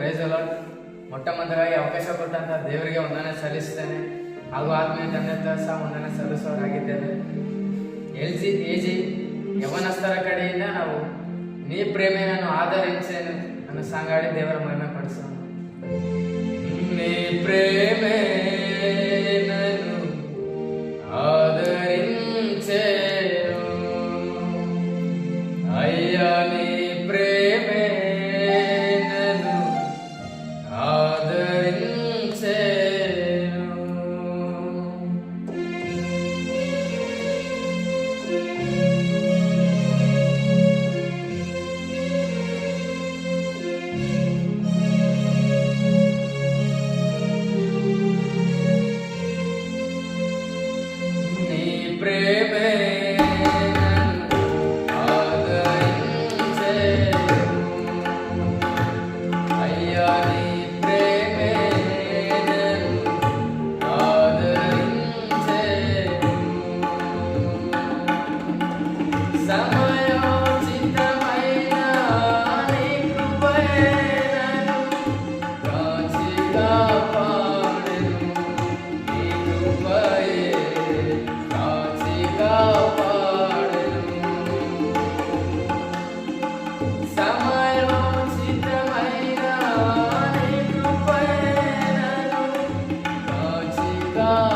ಮುಖಾಂತರವಾಗಿ ಅವಕಾಶ ಕೊಟ್ಟಂತ ದೇವರಿಗೆ ವಂದನೆ ಸಲ್ಲಿಸ್ತೇನೆ. ಹಾಗೂ ಆತ್ಮೀಯ ತಂದೆ ಸಹ ವಂದನೆ ಸಲ್ಲಿಸುವವರಾಗಿದ್ದೇವೆ ಎಲ್ ಜಿ, ಎ ಜಿ, ಯವನಸ್ಥರ ಕಡೆಯಿಂದ ನಾವು ನೀ ಪ್ರೇಮೆ ನಾನು ಆಧರಿಸೇನು ಅನ್ನೋ ಸಾಂಗಾಡಿ ದೇವರ ಮಹಿಮೆ ಪಡಿಸೋಣ ನೀ ಪ್ರೇಮೆ God.